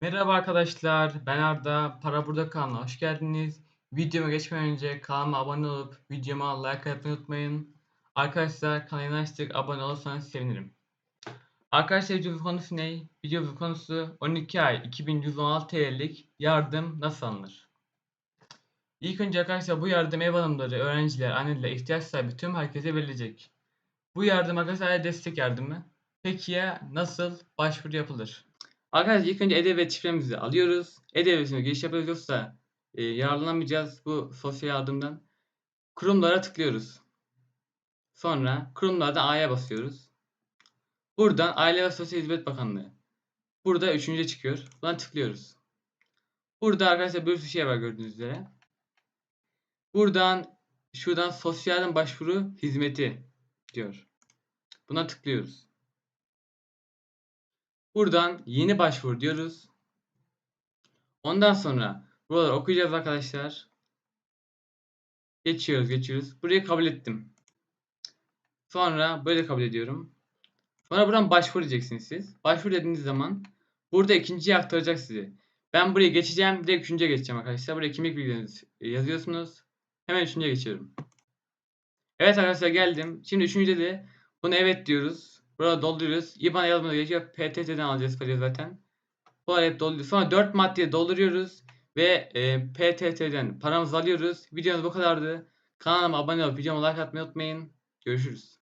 Merhaba arkadaşlar, ben Arda. Para Burada kanalına hoş geldiniz. Videoma geçmeden önce kanalıma abone olup videoma like atmayı unutmayın. Arkadaşlar kanalı açtık, abone olursanız sevinirim. Arkadaşlar videomuzun konusu ne? Videomuzun konusu 12 ay 2116 TL'lik yardım nasıl alınır? İlk önce arkadaşlar bu yardım ev hanımları, öğrenciler, anneler, ihtiyaç sahibi tüm herkese verilecek. Bu yardım arkadaşlar destek yardımı. Peki ya nasıl başvuru yapılır? Arkadaşlar ilk önce E-Devlet şifremizi alıyoruz. E-Devlet'ine giriş yapıyoruz yoksa e, yararlanamayacağız bu sosyal yardımdan. Kurumlara tıklıyoruz. Sonra kurumlardan A'ya basıyoruz. Buradan Aile ve Sosyal Hizmet Bakanlığı. Burada üçüncüde çıkıyor. Buna tıklıyoruz. Burada arkadaşlar bir sürü şey var gördüğünüz üzere. Buradan şuradan sosyal yardım başvuru hizmeti diyor. Buna tıklıyoruz. Buradan yeni başvur diyoruz. Ondan sonra buraları okuyacağız arkadaşlar. Geçiyoruz geçiyoruz. Burayı kabul ettim. Sonra böyle kabul ediyorum. Sonra buradan başvur diyeceksiniz siz. Başvur dediğiniz zaman burada ikinciye aktaracak sizi. Ben buraya geçeceğim. Direkt üçüncüye geçeceğim arkadaşlar. Buraya kimlik bilgilerinizi yazıyorsunuz. Hemen üçüncüye geçiyorum. Evet arkadaşlar geldim. Şimdi üçüncüde de bunu evet diyoruz. Burada dolduruyoruz. IBAN yazmamız gerekiyor. PTT'den alacağız parayı zaten. Bu hep dolduruyoruz. Sonra 4 maddeyi dolduruyoruz. Ve e, PTT'den paramızı alıyoruz. Videomuz bu kadardı. Kanalıma abone olup videoma like atmayı unutmayın. Görüşürüz.